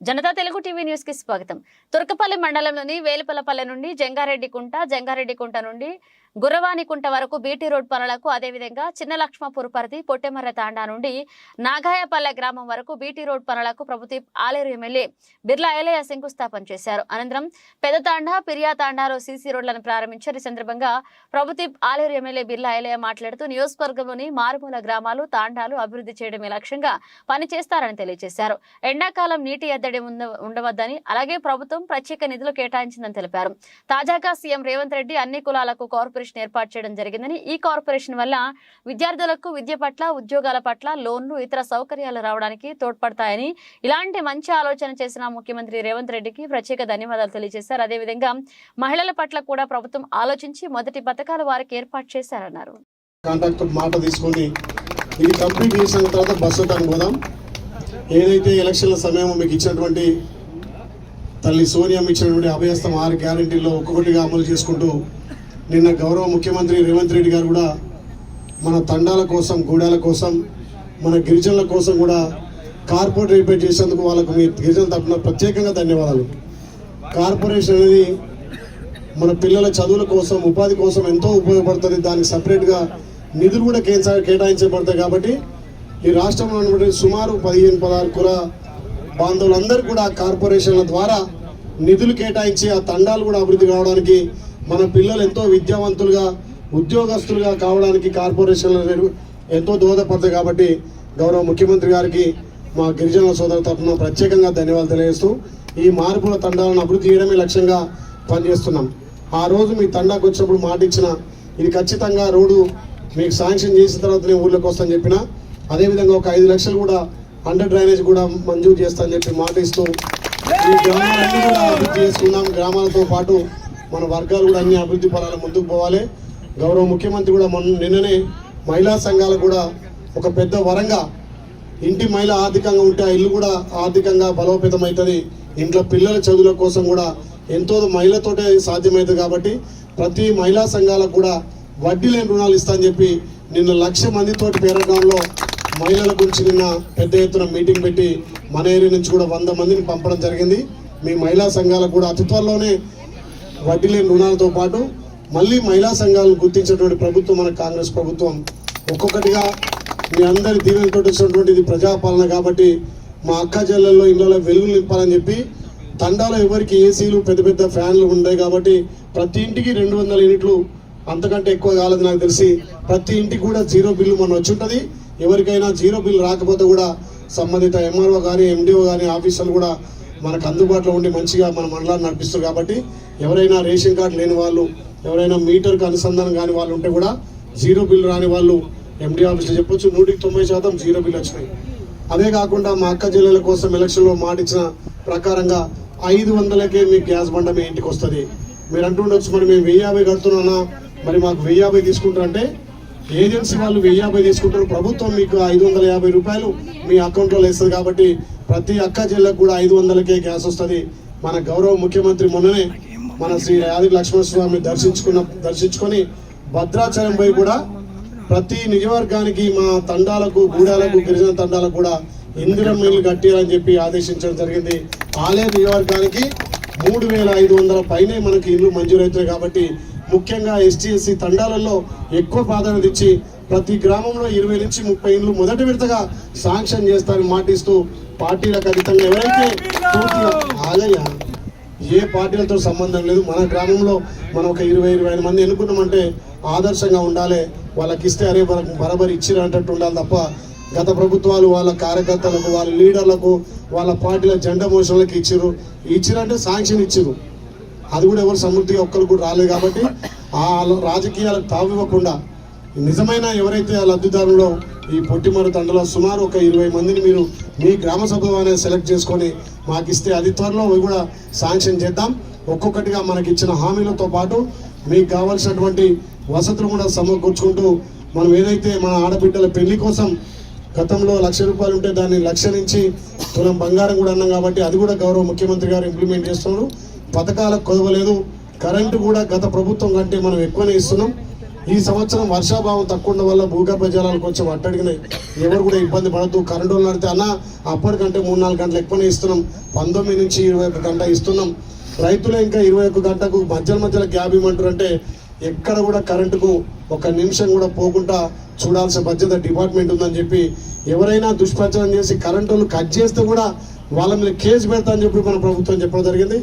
Janata Telugu TV న్యూస్కి స్వాగతం. తుర్కపల్లి మండలంలోని వేలుపలపల్లె నుండి జంగారెడ్డి కుంట జంగారెడ్డి కుంట నుండి గురవానికుంట వరకు బీటీ రోడ్ పనులకు అదేవిధంగా చిన్న లక్ష్మపూర్ పరిధి పొట్టెమర్ర తాండా నుండి నాగాయపల్లె గ్రామం వరకు బీటీ రోడ్ పనులకు ప్రభుత్వ ఆలేరు ఎమ్మెల్యే బిర్లా ఏలయ్య శంకుస్థాపన చేశారు. అనంతరం పెద్ద తాండా పిరియా తాండాలో సీసీ రోడ్లను ప్రారంభించారు. ఈ సందర్భంగా ప్రభుత్వ ఆలేరు ఎమ్మెల్యే బిర్లా ఏలయ్య మాట్లాడుతూ నియోజకవర్గంలోని మారుమూల గ్రామాలు తాండాలు అభివృద్ధి చేయడమే లక్ష్యంగా పనిచేస్తారని తెలియజేశారు. ఎండాకాలం నీటి ఎద్దడి ఉండవద్దని అలాగే ప్రభుత్వం ప్రత్యేక నిధులు కేటాయించిందని తెలిపారు. తాజాగా సీఎం రేవంత్ రెడ్డి అన్ని కులాలకు కార్పొరేషన్ కార్పొరేషన్ ఏర్పాటు చేయడం జరిగిందని ఈ కార్పొరేషన్ వల్ల విద్యార్థులకు విద్య పట్ల ఉద్యోగాల పట్ల లోన్లు ఇతర సౌకర్యాలు రావడానికి తోడ్పడతాయని ఇలాంటి మంచి ఆలోచన చేసిన ముఖ్యమంత్రి రేవంత్ రెడ్డికి ప్రత్యేక ధన్యవాదాలు తెలియజేశారు. అదేవిధంగా మహిళల పట్ల కూడా ప్రభుత్వం ఆలోచించి మొదటి పథకాలు వారికి ఏర్పాటు చేశారన్నారు. ఇది కంప్లీట్ చేసిన తర్వాత బస్సు టైం ఏదైతే ఎలక్షన్ల సమయం మీకు ఇచ్చినటువంటి తల్లి సోనియా ఇచ్చినటువంటి అభయస్థం ఆరు గ్యారంటీలో ఒక్కొక్కటిగా అమలు చేసుకుంటూ నిన్న గౌరవ ముఖ్యమంత్రి రేవంత్ రెడ్డి గారు కూడా మన తండాల కోసం గూడాల కోసం మన గిరిజనుల కోసం కూడా కార్పొరేట్ రిపేర్ చేసేందుకు వాళ్ళకు మీ గిరిజనుల తరఫున ప్రత్యేకంగా ధన్యవాదాలు. కార్పొరేషన్ అనేది మన పిల్లల చదువుల కోసం ఉపాధి కోసం ఎంతో ఉపయోగపడుతుంది. దానికి సపరేట్గా నిధులు కూడా కేంద్ర కేటాయించబడతాయి కాబట్టి ఈ రాష్ట్రంలో ఉన్నటువంటి సుమారు పదిహేను పదహారు కుల బాంధవులందరూ కూడా కార్పొరేషన్ల ద్వారా నిధులు కేటాయించి ఆ తండాలు కూడా అభివృద్ధి కావడానికి మన పిల్లలు ఎంతో విద్యావంతులుగా ఉద్యోగస్తులుగా కావడానికి కార్పొరేషన్లు ఎంతో దోహదపడతాయి కాబట్టి గౌరవ ముఖ్యమంత్రి గారికి మా గిరిజన సోదరుల తరఫున ప్రత్యేకంగా ధన్యవాదాలు తెలియజేస్తూ ఈ మార్పుల తండాలను అభివృద్ధి చేయడమే లక్ష్యంగా పనిచేస్తున్నాం. ఆ రోజు మీ తండాకు వచ్చినప్పుడు మాట ఇచ్చిన ఇది ఖచ్చితంగా రోడ్డు మీకు శాంక్షన్ చేసిన తర్వాత నేను ఊర్లోకి వస్తాను చెప్పిన అదేవిధంగా ఒక ఐదు లక్షలు కూడా అండర్ డ్రైనేజ్ కూడా మంజూరు చేస్తానని చెప్పి మాట ఇస్తూ ఈ గ్రామాలన్నీ కూడా అభివృద్ధి చేసుకుందాం. గ్రామాలతో పాటు మన వర్గాలు కూడా అన్ని అభివృద్ధి పరాలు ముందుకు పోవాలి. గౌరవ ముఖ్యమంత్రి కూడా మొన్న నిన్ననే మహిళా సంఘాలకు కూడా ఒక పెద్ద వరంగా ఇంటి మహిళ ఆర్థికంగా ఉంటే ఆ ఇల్లు కూడా ఆర్థికంగా బలోపేతం అవుతుంది ఇంట్లో పిల్లల చదువుల కోసం కూడా ఎంతో మహిళతోటే సాధ్యమవుతుంది కాబట్టి ప్రతి మహిళా సంఘాలకు కూడా వడ్డీ లేని రుణాలు ఇస్తా అని చెప్పి నిన్న లక్ష మందితోటి పేరగాంలో మహిళల గురించి నిన్న పెద్ద ఎత్తున మీటింగ్ పెట్టి మన ఏరియా నుంచి కూడా వంద మందిని పంపడం జరిగింది. మీ మహిళా సంఘాలకు కూడా అతి త్వరలోనే వడ్డీ లేని రుణాలతో పాటు మళ్ళీ మహిళా సంఘాలను గుర్తించినటువంటి ప్రభుత్వం మన కాంగ్రెస్ ప్రభుత్వం. ఒక్కొక్కటిగా మీ అందరి దీవెనతో వచ్చినటువంటి ఇది ప్రజాపాలన కాబట్టి మా అక్క చెల్లెల్లో ఇళ్ళలో వెలుగులు నింపాలని చెప్పి తండాలో ఎవరికి ఏసీలు పెద్ద పెద్ద ఫ్యాన్లు ఉన్నాయి కాబట్టి ప్రతి ఇంటికి రెండు వందల యూనిట్లు అంతకంటే ఎక్కువ కాలేదు నాకు తెలిసి. ప్రతి ఇంటికి కూడా జీరో బిల్లు మన వచ్చి ఉంటుంది. ఎవరికైనా జీరో బిల్లు రాకపోతే కూడా సంబంధిత ఎంఆర్ఓ కానీ ఎండిఓ కానీ ఆఫీసర్లు కూడా మనకు అందుబాటులో ఉండి మంచిగా మన మండలాన్ని నడిపిస్తారు కాబట్టి ఎవరైనా రేషన్ కార్డు లేని వాళ్ళు ఎవరైనా మీటర్కి అనుసంధానం కాని వాళ్ళు ఉంటే కూడా జీరో బిల్లు రాని వాళ్ళు ఎండి ఆఫీస్లో చెప్పొచ్చు. నూటికి తొంభై శాతం జీరో బిల్లు వచ్చినాయి. అదే కాకుండా మా అక్క జిల్లాల కోసం ఎలక్షన్లో మాటిచ్చిన ప్రకారంగా ఐదు వందలకే మీ గ్యాస్ బండ మీ ఇంటికి వస్తుంది. మీరు అంటుండొచ్చు మరి మేము వెయ్యి యాభై కడుతున్నానా మరి మాకు వెయ్యి యాభై తీసుకుంటారంటే ఏజెన్సీ వాళ్ళు వెయ్యి యాభై తీసుకుంటారు. ప్రభుత్వం మీకు ఐదు వందల యాభై రూపాయలు మీ అకౌంట్లో వేస్తుంది కాబట్టి ప్రతి అక్క జిల్లాకు కూడా ఐదు వందలకే గ్యాస్ వస్తుంది. మన గౌరవ ముఖ్యమంత్రి మొన్ననే మన శ్రీ యాది లక్ష్మణ స్వామిని దర్శించుకున్న దర్శించుకొని భద్రాచలం పోయి కూడా ప్రతి నియోజకవర్గానికి మా తండాలకు గూడాలకు గిరిజన తండాలకు కూడా ఇందిరం మిల్లు కట్టారని చెప్పి ఆదేశించడం జరిగింది. ఆలయ నియోజకవర్గానికి మూడు వేల ఐదు వందల పైనే మనకి ఇల్లు మంజూరవుతాయి కాబట్టి ముఖ్యంగా ఎస్టీ ఎస్సీ తండాలలో ఎక్కువ ప్రాధాన్యత ఇచ్చి ప్రతి గ్రామంలో ఇరవై నుంచి ముప్పై ఇండ్లు మొదటి విడతగా శాంక్షన్ చేస్తారని మాటిస్తూ పార్టీలకు అతీతంగా ఎవరైతే పూర్తిగా ఆగయ్యా ఏ పార్టీలతో సంబంధం లేదు. మన గ్రామంలో మనం ఒక ఇరవై ఇరవై ఐదు మంది ఎన్నుకున్నామంటే ఆదర్శంగా ఉండాలి. వాళ్ళకి ఇస్తే అరే బరబరి బరాబరి ఇచ్చినట్టు ఉండాలి తప్ప గత ప్రభుత్వాలు వాళ్ళ కార్యకర్తలకు వాళ్ళ లీడర్లకు వాళ్ళ పార్టీల జెండా మోషన్లకు ఇచ్చిర్రు. ఇచ్చిరంటే శాంక్షన్ ఇచ్చిర్రు. అది కూడా ఎవరు సమృద్ధిగా ఒక్కరు కూడా రాలేదు కాబట్టి ఆ రాజకీయాలకు తావివ్వకుండా నిజమైన ఎవరైతే ఆ లబ్ధిదారులో ఈ పొట్టిమరు తండలో సుమారు ఒక ఇరవై మందిని మీరు మీ గ్రామ సభ అనేది సెలెక్ట్ చేసుకొని మాకు ఇస్తే అది త్వరలో అవి కూడా శాంక్షన్ చేద్దాం. ఒక్కొక్కటిగా మనకి ఇచ్చిన హామీలతో పాటు మీకు కావాల్సినటువంటి వసతులు కూడా సమకూర్చుకుంటూ మనం ఏదైతే మన ఆడబిడ్డల పెళ్ళి కోసం గతంలో లక్ష రూపాయలు ఉంటే దాన్ని లక్ష నుంచి తులం బంగారం కూడా అన్నాం కాబట్టి అది కూడా గౌరవ ముఖ్యమంత్రి గారు ఇంప్లిమెంట్ చేస్తున్నారు. పథకాలకు కొదవలేదు కరెంటు కూడా గత ప్రభుత్వం కంటే మనం ఎక్కువనే ఇస్తున్నాం. ఈ సంవత్సరం వర్షాభావం తక్కువ ఉండడం వల్ల భూగర్భ జలాలు కొంచెం అట్టడిగినాయి. ఎవరు కూడా ఇబ్బంది పడద్దు. కరెంటు వాళ్ళు నడితే అన్న అప్పటికంటే మూడు నాలుగు గంటలు ఎక్కువనే ఇస్తున్నాం. పంతొమ్మిది నుంచి ఇరవై ఒక గంట ఇస్తున్నాం. రైతులు ఇంకా ఇరవై ఒక్క గంటకు మధ్యలో మధ్యలో గ్యాప్ ఇవ్వమంటారు అంటే ఎక్కడ కూడా కరెంటుకు ఒక నిమిషం కూడా పోకుండా చూడాల్సిన బాధ్యత డిపార్ట్మెంట్ ఉందని చెప్పి ఎవరైనా దుష్ప్రచారం చేసి కరెంటు కట్ చేస్తే కూడా వాళ్ళ మీద కేసు పెడతా అని చెప్పి మన ప్రభుత్వం చెప్పడం జరిగింది.